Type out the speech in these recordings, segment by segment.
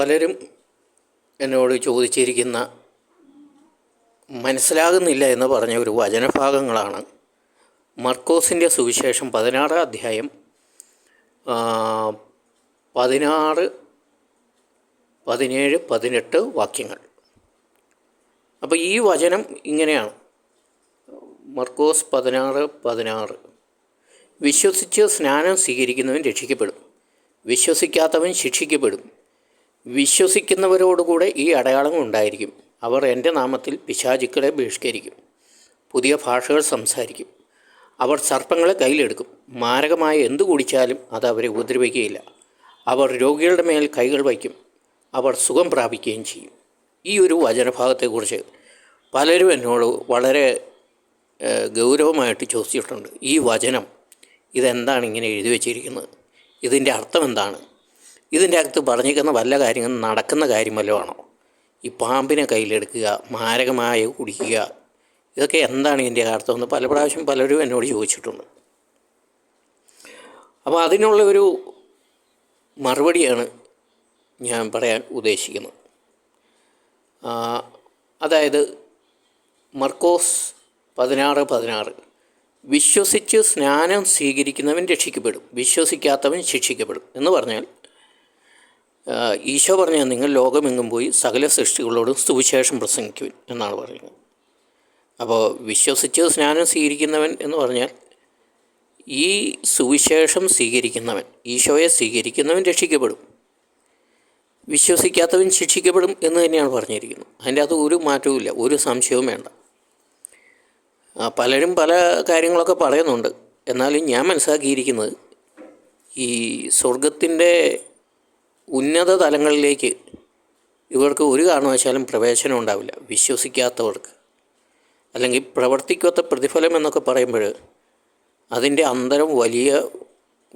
പലരും എന്നോട് ചോദിച്ചിരിക്കുന്ന മനസ്സിലാകുന്നില്ല എന്ന് പറഞ്ഞ ഒരു വചനഭാഗങ്ങളാണ്. മർക്കോസിന്റെ സുവിശേഷം പതിനാറാം അധ്യായം പതിനാറ് പതിനേഴ് പതിനെട്ട് വാക്യങ്ങൾ. അപ്പോൾ ഈ വചനം ഇങ്ങനെയാണ്. മർക്കോസ് പതിനാറ് പതിനാറ്. വിശ്വസിച്ച് സ്നാനം സ്വീകരിക്കുന്നവൻ രക്ഷിക്കപ്പെടും. വിശ്വസിക്കാത്തവൻ ശിക്ഷിക്കപ്പെടും. വിശ്വസിക്കുന്നവരോടുകൂടെ ഈ അടയാളങ്ങൾ ഉണ്ടായിരിക്കും. അവർ എന്റെ നാമത്തിൽ പിശാചുക്കളെ ബഹിഷ്കരിക്കും. പുതിയ ഭാഷകൾ സംസാരിക്കും. അവർ സർപ്പങ്ങളെ കയ്യിലെടുക്കും. മാരകമായ എന്തു കുടിച്ചാലും അത് അവരെ ഉപദ്രവിക്കുകയില്ല. അവർ രോഗികളുടെ മേൽ കൈകൾ വയ്ക്കും. അവർ സുഖം പ്രാപിക്കുകയും ചെയ്യും. ഈ ഒരു വചനഭാഗത്തെക്കുറിച്ച് പലരും എന്നോട് വളരെ ഗൗരവമായിട്ട് ചോദിച്ചിട്ടുണ്ട്. ഈ വചനം ഇതെന്താണ് ഇങ്ങനെ എഴുതി വച്ചിരിക്കുന്നത്? ഇതിന്റെ അർത്ഥം എന്താണ്? ഇതിന്റെ അകത്ത് പറഞ്ഞിരിക്കുന്ന വല്ല കാര്യങ്ങളും നടക്കുന്ന കാര്യം വല്ലതും ആണോ? ഈ പാമ്പിനെ കയ്യിലെടുക്കുക മാരകമായ കുടിക്കുക ഇതൊക്കെ എന്താണ് ഇതിന്റെ അർത്ഥം എന്ന് പല പ്രാവശ്യം പലരും എന്നോട് ചോദിച്ചിട്ടുണ്ട്. അപ്പോൾ അതിനുള്ള ഒരു മറുപടിയാണ് ഞാൻ പറയാൻ ഉദ്ദേശിക്കുന്നത്. അതായത് മർക്കോസ് പതിനാറ് പതിനാറ് വിശ്വസിച്ച് സ്നാനം സ്വീകരിക്കുന്നവൻ രക്ഷിക്കപ്പെടും വിശ്വസിക്കാത്തവൻ ശിക്ഷിക്കപ്പെടും എന്ന് പറഞ്ഞാൽ ഈശോ പറഞ്ഞാൽ നിങ്ങൾ ലോകമെങ്ങും പോയി സകല സൃഷ്ടികളോടും സുവിശേഷം പ്രസംഗിക്കുവിൻ എന്നാണ് പറയുന്നത്. അപ്പോൾ വിശ്വസിച്ച് സ്നാനം സ്വീകരിക്കുന്നവൻ എന്ന് പറഞ്ഞാൽ ഈ സുവിശേഷം സ്വീകരിക്കുന്നവൻ ഈശോയെ സ്വീകരിക്കുന്നവൻ രക്ഷിക്കപ്പെടും. വിശ്വസിക്കാത്തവൻ ശിക്ഷിക്കപ്പെടും എന്ന് തന്നെയാണ് പറഞ്ഞിരിക്കുന്നത്. അതിന്റെ അത് ഒരു മാറ്റവുമില്ല ഒരു സംശയവും വേണ്ട. പലരും പല കാര്യങ്ങളൊക്കെ പറയുന്നുണ്ട്. എന്നാലും ഞാൻ മനസ്സിലാക്കിയിരിക്കുന്നത് ഈ സ്വർഗത്തിന്റെ ഉന്നത തലങ്ങളിലേക്ക് ഇവർക്ക് ഒരു കാരണവശാലും പ്രവേശനം ഉണ്ടാവില്ല. വിശ്വസിക്കാത്തവർക്ക്. അല്ലെങ്കിൽ പ്രവർത്തിക്കാത്ത പ്രതിഫലം എന്നൊക്കെ പറയുമ്പോൾ അതിന്റെ അന്തരം വലിയ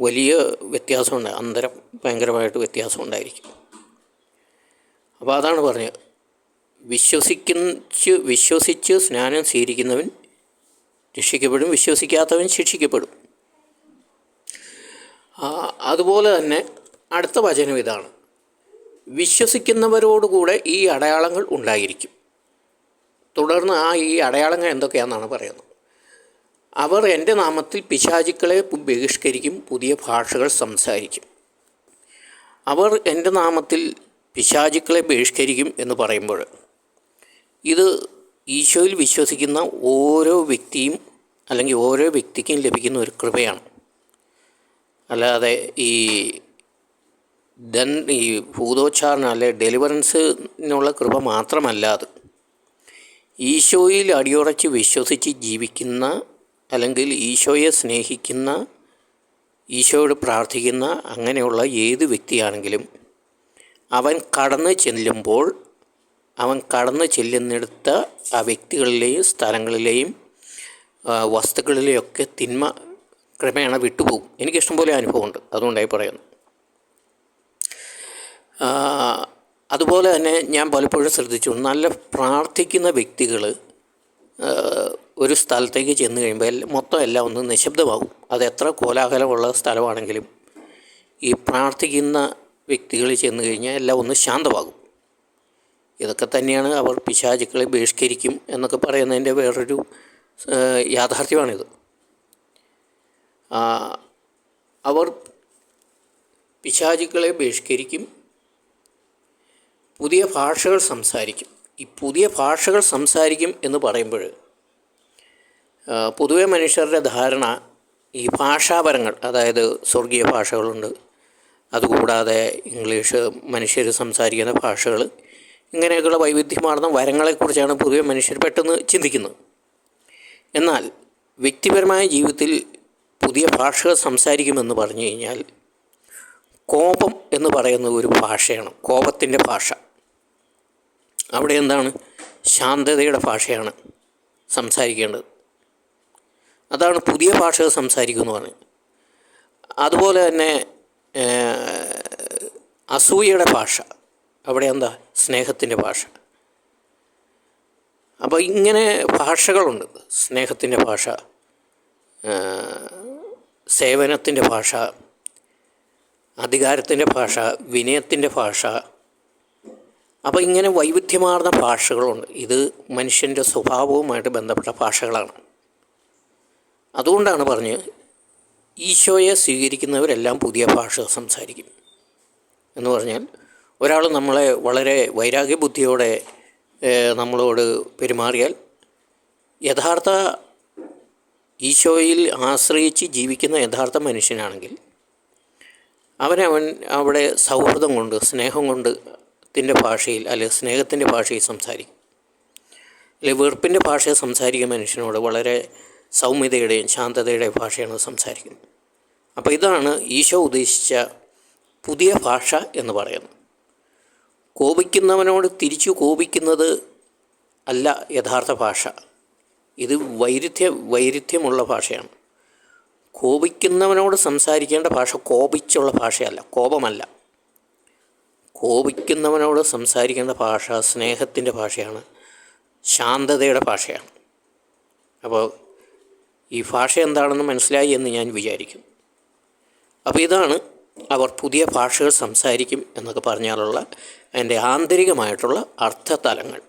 വലിയ വ്യത്യാസമുണ്ട്. അന്തരം ഭയങ്കരമായിട്ട് വ്യത്യാസം ഉണ്ടായിരിക്കും. അപ്പോൾ അതാണ് പറഞ്ഞത് വിശ്വസിച്ച് വിശ്വസിച്ച് സ്നാനം സ്വീകരിക്കുന്നവൻ രക്ഷിക്കപ്പെടും. വിശ്വസിക്കാത്തവൻ ശിക്ഷിക്കപ്പെടും. അതുപോലെ തന്നെ അടുത്ത വചനം ഇതാണ്. വിശ്വസിക്കുന്നവരോടുകൂടെ ഈ അടയാളങ്ങൾ ഉണ്ടായിരിക്കും. തുടർന്ന് ആ ഈ അടയാളങ്ങൾ എന്തൊക്കെയാണെന്നാണ് പറയുന്നത്. അവർ എന്റെ നാമത്തിൽ പിശാചുക്കളെ ബഹിഷ്കരിക്കും പുതിയ ഭാഷകൾ സംസാരിക്കും. അവർ എന്റെ നാമത്തിൽ പിശാചുക്കളെ ബഹിഷ്കരിക്കും എന്ന് പറയുമ്പോൾ ഇത് ഈശോയിൽ വിശ്വസിക്കുന്ന ഓരോ വ്യക്തിയും അല്ലെങ്കിൽ ഓരോ വ്യക്തിക്കും ലഭിക്കുന്ന ഒരു കൃപയാണ്. അല്ലാതെ ഈ ദൻ ഈ ഭൂതോച്ചാരണ അല്ലെ ഡെലിവറൻസിനുള്ള കൃപ മാത്രമല്ല അത്. ഈശോയിൽ അടിയുറച്ച് വിശ്വസിച്ച് ജീവിക്കുന്ന അല്ലെങ്കിൽ ഈശോയെ സ്നേഹിക്കുന്ന ഈശോയോട് പ്രാർത്ഥിക്കുന്ന അങ്ങനെയുള്ള ഏത് വ്യക്തിയാണെങ്കിലും അവൻ കടന്നു ചെല്ലുമ്പോൾ അവൻ കടന്നു ചെല്ലുന്നിടത്ത ആ വ്യക്തികളിലെയും സ്ഥലങ്ങളിലെയും വസ്തുക്കളിലെയൊക്കെ തിന്മ ക്രമേണ വിട്ടുപോകും. എനിക്കിഷ്ടം പോലെ അനുഭവമുണ്ട്. അതുകൊണ്ടായി പറയുന്നു. അതുപോലെ തന്നെ ഞാൻ പലപ്പോഴും ശ്രദ്ധിച്ചു നല്ല പ്രാർത്ഥിക്കുന്ന വ്യക്തികൾ ഒരു സ്ഥലത്തേക്ക് ചെന്ന് കഴിയുമ്പോൾ മൊത്തം എല്ലാം ഒന്ന് നിശബ്ദമാകും. അത് എത്ര കോലാഹലമുള്ള സ്ഥലമാണെങ്കിലും ഈ പ്രാർത്ഥിക്കുന്ന വ്യക്തികൾ ചെന്ന് കഴിഞ്ഞാൽ എല്ലാം ഒന്ന് ശാന്തമാകും. ഇതൊക്കെ തന്നെയാണ് അവർ പിശാചുക്കളെ ബഹിഷ്കരിക്കും എന്നൊക്കെ പറയുന്നതിന്റെ വേറൊരു യാഥാർത്ഥ്യമാണിത്. അവർ പിശാചുക്കളെ ബഹിഷ്കരിക്കും പുതിയ ഭാഷകൾ സംസാരിക്കും. ഈ പുതിയ ഭാഷകൾ സംസാരിക്കും എന്ന് പറയുമ്പോൾ പൊതുവെ മനുഷ്യരുടെ ധാരണ ഈ ഭാഷാപരങ്ങൾ അതായത് സ്വർഗീയ ഭാഷകളുണ്ട് അതുകൂടാതെ ഇംഗ്ലീഷ് മനുഷ്യർ സംസാരിക്കുന്ന ഭാഷകൾ ഇങ്ങനെയൊക്കെയുള്ള വൈവിധ്യമാർന്ന വരങ്ങളെക്കുറിച്ചാണ് പൊതുവെ മനുഷ്യർ പെട്ടെന്ന് ചിന്തിക്കുന്നത്. എന്നാൽ വ്യക്തിപരമായ ജീവിതത്തിൽ പുതിയ ഭാഷകൾ സംസാരിക്കുമെന്ന് പറഞ്ഞു കഴിഞ്ഞാൽ കോപം എന്ന് പറയുന്ന ഒരു ഭാഷയാണ് കോപത്തിന്റെ ഭാഷ. അവിടെ എന്താണ്? ശാന്തതയുടെ ഭാഷയാണ് സംസാരിക്കേണ്ടത്. അതാണ് പുതിയ ഭാഷകൾ സംസാരിക്കുന്നു പറഞ്ഞത്. അതുപോലെ തന്നെ അസൂയയുടെ ഭാഷ. അവിടെ എന്താ? സ്നേഹത്തിന്റെ ഭാഷ. അപ്പോൾ ഇങ്ങനെ ഭാഷകളുണ്ട്. സ്നേഹത്തിന്റെ ഭാഷ സേവനത്തിന്റെ ഭാഷ അധികാരത്തിന്റെ ഭാഷ വിനയത്തിന്റെ ഭാഷ അപ്പോൾ ഇങ്ങനെ വൈവിധ്യമാർന്ന ഭാഷകളുണ്ട്. ഇത് മനുഷ്യന്റെ സ്വഭാവവുമായിട്ട് ബന്ധപ്പെട്ട ഭാഷകളാണ്. അതുകൊണ്ടാണ് പറഞ്ഞ് ഈശോയെ സ്വീകരിക്കുന്നവരെല്ലാം പുതിയ ഭാഷ സംസാരിക്കും എന്ന് പറഞ്ഞാൽ ഒരാൾ നമ്മളെ വളരെ വൈരാഗ്യബുദ്ധിയോടെ നമ്മളോട് പെരുമാറിയാൽ യഥാർത്ഥ ഈശോയിൽ ആശ്രയിച്ച് ജീവിക്കുന്ന യഥാർത്ഥ മനുഷ്യനാണെങ്കിൽ അവനവൻ അവിടെ സൗഹൃദം കൊണ്ട് സ്നേഹം കൊണ്ട് ത്തിന്റെ ഭാഷയിൽ അല്ലെങ്കിൽ സ്നേഹത്തിന്റെ ഭാഷയിൽ സംസാരിക്കും. അല്ലെങ്കിൽ വെറുപ്പിന്റെ ഭാഷയിൽ സംസാരിക്കുന്ന മനുഷ്യനോട് വളരെ സൗമ്യതയുടെയും ശാന്തതയുടെയും ഭാഷയാണ് സംസാരിക്കുന്നത്. അപ്പോൾ ഇതാണ് ഈശോ ഉദ്ദേശിച്ച പുതിയ ഭാഷ എന്ന് പറയുന്നത്. കോപിക്കുന്നവനോട് തിരിച്ചു കോപിക്കുന്നത് അല്ല യഥാർത്ഥ ഭാഷ. ഇത് വൈരുദ്ധ്യ വൈരുദ്ധ്യമുള്ള ഭാഷയാണ്. കോപിക്കുന്നവനോട് സംസാരിക്കേണ്ട ഭാഷ കോപിച്ചുള്ള ഭാഷയല്ല കോപമല്ല. കോപിക്കുന്നവനോട് സംസാരിക്കേണ്ട ഭാഷ സ്നേഹത്തിന്റെ ഭാഷയാണ് ശാന്തതയുടെ ഭാഷയാണ്. അപ്പോൾ ഈ ഭാഷ എന്താണെന്ന് മനസ്സിലായി എന്ന് ഞാൻ വിചാരിക്കും. അപ്പോൾ ഇതാണ് അവർ പുതിയ ഭാഷകൾ സംസാരിക്കും എന്നൊക്കെ പറഞ്ഞാലുള്ള എന്റെ ആന്തരികമായിട്ടുള്ള അർത്ഥതലങ്ങൾ.